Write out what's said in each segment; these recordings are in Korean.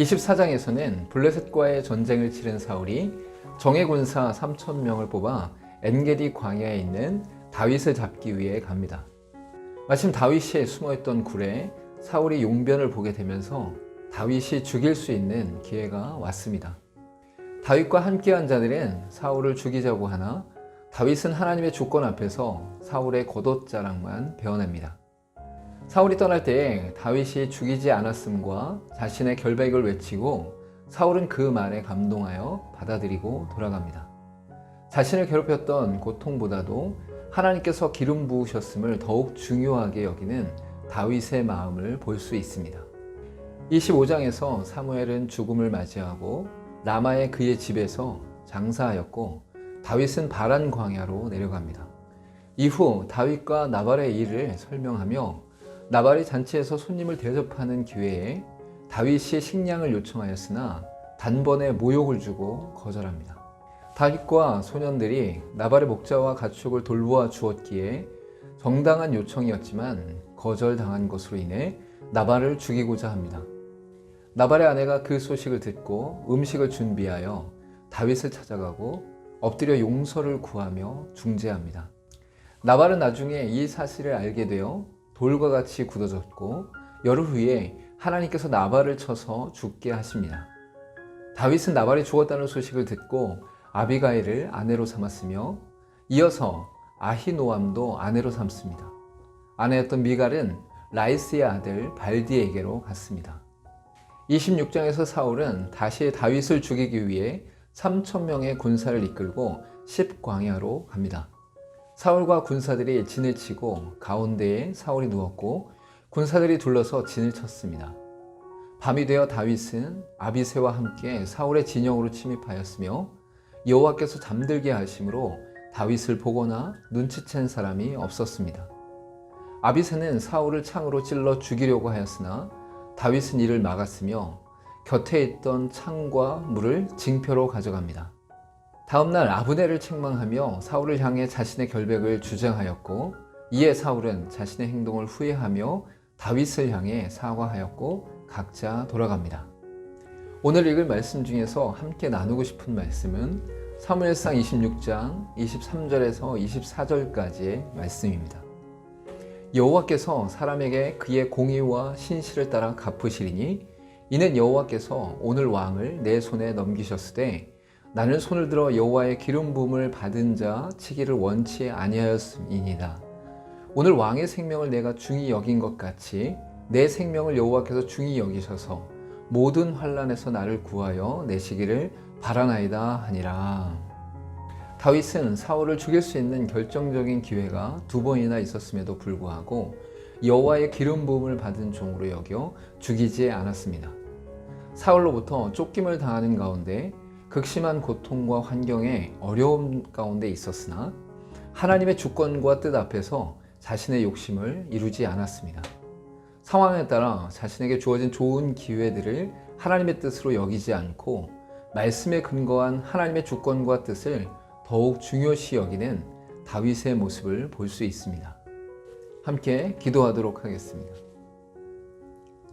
24장에서는 블레셋과의 전쟁을 치른 사울이 정예 군사 3천 명을 뽑아 엔게디 광야에 있는 다윗을 잡기 위해 갑니다. 마침 다윗이 숨어있던 굴에 사울이 용변을 보게 되면서 다윗이 죽일 수 있는 기회가 왔습니다. 다윗과 함께한 자들은 사울을 죽이자고 하나 다윗은 하나님의 주권 앞에서 사울의 겉옷자랑만 베어냅니다. 사울이 떠날 때 다윗이 죽이지 않았음과 자신의 결백을 외치고 사울은 그 말에 감동하여 받아들이고 돌아갑니다. 자신을 괴롭혔던 고통보다도 하나님께서 기름 부으셨음을 더욱 중요하게 여기는 다윗의 마음을 볼 수 있습니다. 25장에서 사무엘은 죽음을 맞이하고 라마의 그의 집에서 장사하였고 다윗은 바란 광야로 내려갑니다. 이후 다윗과 나발의 일을 설명하며 나발이 잔치에서 손님을 대접하는 기회에 다윗이 식량을 요청하였으나 단번에 모욕을 주고 거절합니다. 다윗과 소년들이 나발의 목자와 가축을 돌보아 주었기에 정당한 요청이었지만 거절당한 것으로 인해 나발을 죽이고자 합니다. 나발의 아내가 그 소식을 듣고 음식을 준비하여 다윗을 찾아가고 엎드려 용서를 구하며 중재합니다. 나발은 나중에 이 사실을 알게 되어 돌과 같이 굳어졌고 열흘 후에 하나님께서 나발을 쳐서 죽게 하십니다. 다윗은 나발이 죽었다는 소식을 듣고 아비가일을 아내로 삼았으며 이어서 아히노암도 아내로 삼습니다. 아내였던 미갈은 라이스의 아들 발디에게로 갔습니다. 26장에서 사울은 다시 다윗을 죽이기 위해 3천 명의 군사를 이끌고 10광야로 갑니다. 사울과 군사들이 진을 치고 가운데에 사울이 누웠고 군사들이 둘러서 진을 쳤습니다. 밤이 되어 다윗은 아비세와 함께 사울의 진영으로 침입하였으며 여호와께서 잠들게 하심으로 다윗을 보거나 눈치챈 사람이 없었습니다. 아비세는 사울을 창으로 찔러 죽이려고 하였으나 다윗은 이를 막았으며 곁에 있던 창과 물을 징표로 가져갑니다. 다음날 아브넬을 책망하며 사울을 향해 자신의 결백을 주장하였고 이에 사울은 자신의 행동을 후회하며 다윗을 향해 사과하였고 각자 돌아갑니다. 오늘 읽을 말씀 중에서 함께 나누고 싶은 말씀은 사무엘상 26장 23절에서 24절까지의 말씀입니다. 여호와께서 사람에게 그의 공의와 신실을 따라 갚으시리니 이는 여호와께서 오늘 왕을 내 손에 넘기셨으되 나는 손을 들어 여호와의 기름 부음을 받은 자 치기를 원치 아니하였음이니라. 오늘 왕의 생명을 내가 중히 여긴 것 같이 내 생명을 여호와께서 중히 여기셔서 모든 환란에서 나를 구하여 내시기를 바라나이다 하니라. 다윗은 사울을 죽일 수 있는 결정적인 기회가 두 번이나 있었음에도 불구하고 여호와의 기름 부음을 받은 종으로 여겨 죽이지 않았습니다. 사울로부터 쫓김을 당하는 가운데 극심한 고통과 환경에 어려움 가운데 있었으나 하나님의 주권과 뜻 앞에서 자신의 욕심을 이루지 않았습니다. 상황에 따라 자신에게 주어진 좋은 기회들을 하나님의 뜻으로 여기지 않고 말씀에 근거한 하나님의 주권과 뜻을 더욱 중요시 여기는 다윗의 모습을 볼 수 있습니다. 함께 기도하도록 하겠습니다.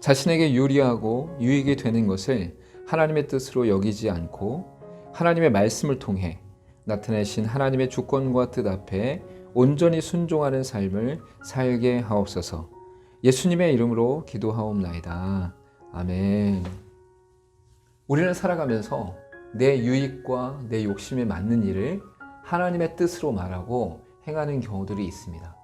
자신에게 유리하고 유익이 되는 것을 하나님의 뜻으로 여기지 않고 하나님의 말씀을 통해 나타내신 하나님의 주권과 뜻 앞에 온전히 순종하는 삶을 살게 하옵소서. 예수님의 이름으로 기도하옵나이다. 아멘. 우리는 살아가면서 내 유익과 내 욕심에 맞는 일을 하나님의 뜻으로 말하고 행하는 경우들이 있습니다.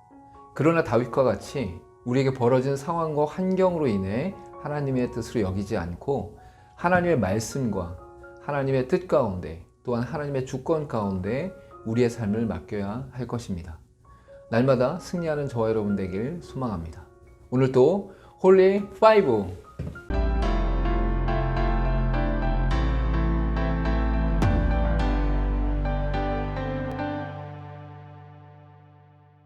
그러나 다윗과 같이 우리에게 벌어진 상황과 환경으로 인해 하나님의 뜻으로 여기지 않고 하나님의 말씀과 하나님의 뜻 가운데 또한 하나님의 주권 가운데 우리의 삶을 맡겨야 할 것입니다. 날마다 승리하는 저와 여러분 되길 소망합니다. 오늘도 홀리 5